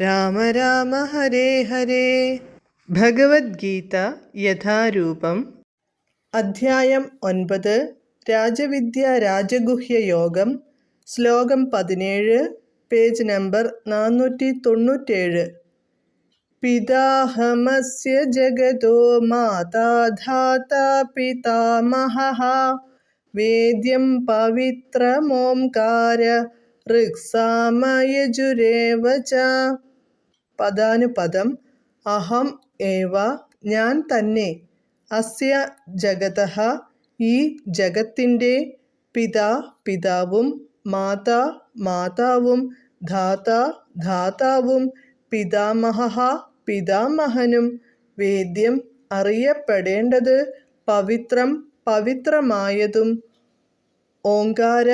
രാമ രാമ ഹരേ ഹരേ. ഭഗവത്ഗീത യഥാരൂപം. അധ്യായം ഒൻപത്. രാജവിദ്യ രാജഗുഹ്യ യോഗം. ശ്ലോകം പതിനേഴ്. പേജ് നമ്പർ നാനൂറ്റി തൊണ്ണൂറ്റേഴ് പിതാഹമസ്യ ജഗതോ മാതാധാതാ പിതാമഹ. വേദ്യം പവിത്രമോംകാര. ഋക്സാമയജുരേവ പദാനുപദം അഹം ഏവ ഞാൻ തന്നെ അസ്യ ജഗത ഈ ജഗത്തിന്റെ പിതാ പിതാവും മാതാ മാതാവും ധാതാ ധാതാവും പിതാമഹ പിതാമഹനും വേദ്യം അറിയപ്പെടേണ്ടത് പവിത്രം പവിത്രമായതും ഓങ്കാര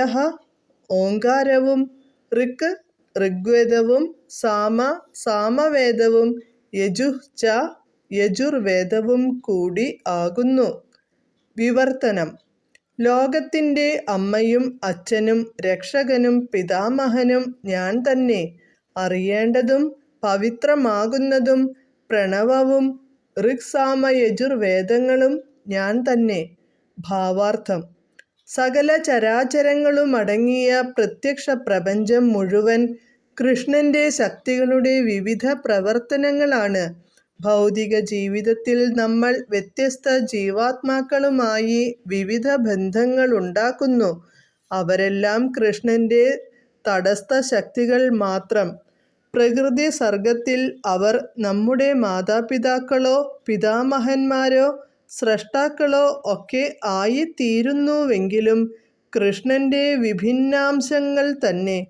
ഓങ്കാരവും ഋക്ക് ഋഗ്വേദവും സാമ സാമവേദവും യജുഃ ച യജുർവേദവും കൂടി ആകുന്നു. വിവർത്തനം. ലോകത്തിന്റെ അമ്മയും അച്ഛനും രക്ഷകനും പിതാമഹനും ഞാൻ തന്നെ. അറിയേണ്ടതും പവിത്രമാകുന്നതും പ്രണവവും ഋക്സാമയജുർവേദങ്ങളും ഞാൻ തന്നെ. ഭാവാർത്ഥം. സകല ചരാചരങ്ങളും അടങ്ങിയ പ്രത്യക്ഷ പ്രപഞ്ചം മുഴുവൻ കൃഷ്ണന്റെ ശക്തികളുടെ വിവിധ പ്രവർത്തനങ്ങളാണ്. ഭൗതിക ജീവിതത്തിൽ നമ്മൾ വ്യത്യസ്ത ജീവാത്മാക്കളുമായി വിവിധ ബന്ധങ്ങൾ ഉണ്ടാക്കുന്നു. അവരെല്ലാം കൃഷ്ണന്റെ തടസ്ഥ ശക്തികൾ മാത്രം. പ്രകൃതി സർഗത്തിൽ അവർ നമ്മുടെ മാതാപിതാക്കളോ പിതാമഹന്മാരോ സ്രഷ്ടാക്കളോ ഒക്കെ ആയിത്തീരുന്നുവെങ്കിലും കൃഷ്ണന്റെ വിഭിന്നാംശങ്ങൾ തന്നെ.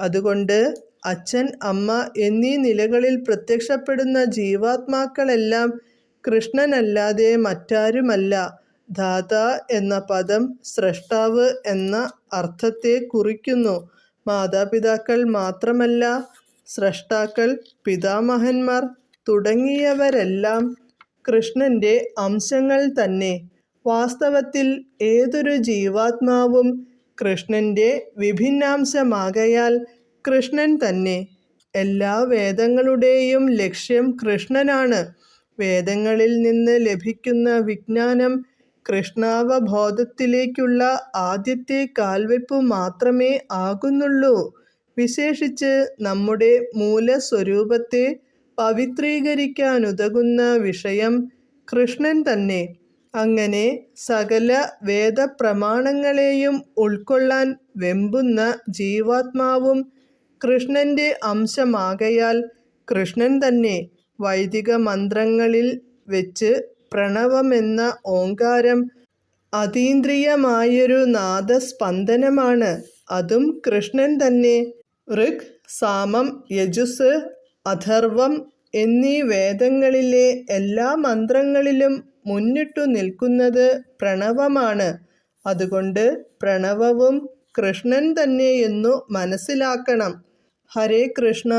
അതുകൊണ്ട് അച്ഛൻ അമ്മ എന്നീ നിലകളിൽ പ്രത്യക്ഷപ്പെടുന്ന ജീവാത്മാക്കളെല്ലാം കൃഷ്ണനല്ലാതെ മറ്റാരുമല്ല. ധാത എന്ന പദം സ്രഷ്ടാവ് എന്ന അർത്ഥത്തെ കുറിക്കുന്നു. മാതാപിതാക്കൾ മാത്രമല്ല സ്രഷ്ടാക്കൾ പിതാമഹന്മാർ തുടങ്ങിയവരെല്ലാം കൃഷ്ണന്റെ അംശങ്ങൾ തന്നെ. വാസ്തവത്തിൽ ഏതൊരു ജീവാത്മാവും കൃഷ്ണന്റെ വിഭിന്നാംശമാകയാൽ കൃഷ്ണൻ തന്നെ. എല്ലാ വേദങ്ങളുടെയും ലക്ഷ്യം കൃഷ്ണനാണ്. വേദങ്ങളിൽ നിന്ന് ലഭിക്കുന്ന വിജ്ഞാനം കൃഷ്ണാവബോധത്തിലേക്കുള്ള ആദ്യത്തെ കാൽവെപ്പ് മാത്രമേ ആകുന്നുള്ളൂ. വിശേഷിച്ച് നമ്മുടെ മൂലസ്വരൂപത്തെ പവിത്രീകരിക്കാനുതകുന്ന വിഷയം കൃഷ്ണൻ തന്നെ. അങ്ങനെ സകല വേദപ്രമാണങ്ങളെയും ഉൾക്കൊള്ളാൻ വെമ്പുന്ന ജീവാത്മാവും കൃഷ്ണന്റെ അംശമാകയാൽ കൃഷ്ണൻ തന്നെ വൈദിക മന്ത്രങ്ങളിൽ വെച്ച് പ്രണവമെന്ന ഓങ്കാരം അതീന്ദ്രിയമായൊരു നാദസ്പന്ദനമാണ്. അതും കൃഷ്ണൻ തന്നെ. ഋഗ് സാമം യജുസ് അഥർവം എന്നീ വേദങ്ങളിലെ എല്ലാ മന്ത്രങ്ങളിലും മുന്നിട്ടു നിൽക്കുന്നത് പ്രണവമാണ്. അതുകൊണ്ട് പ്രണവവും കൃഷ്ണൻ തന്നെയെന്നു മനസ്സിലാക്കണം. ഹരേ കൃഷ്ണ.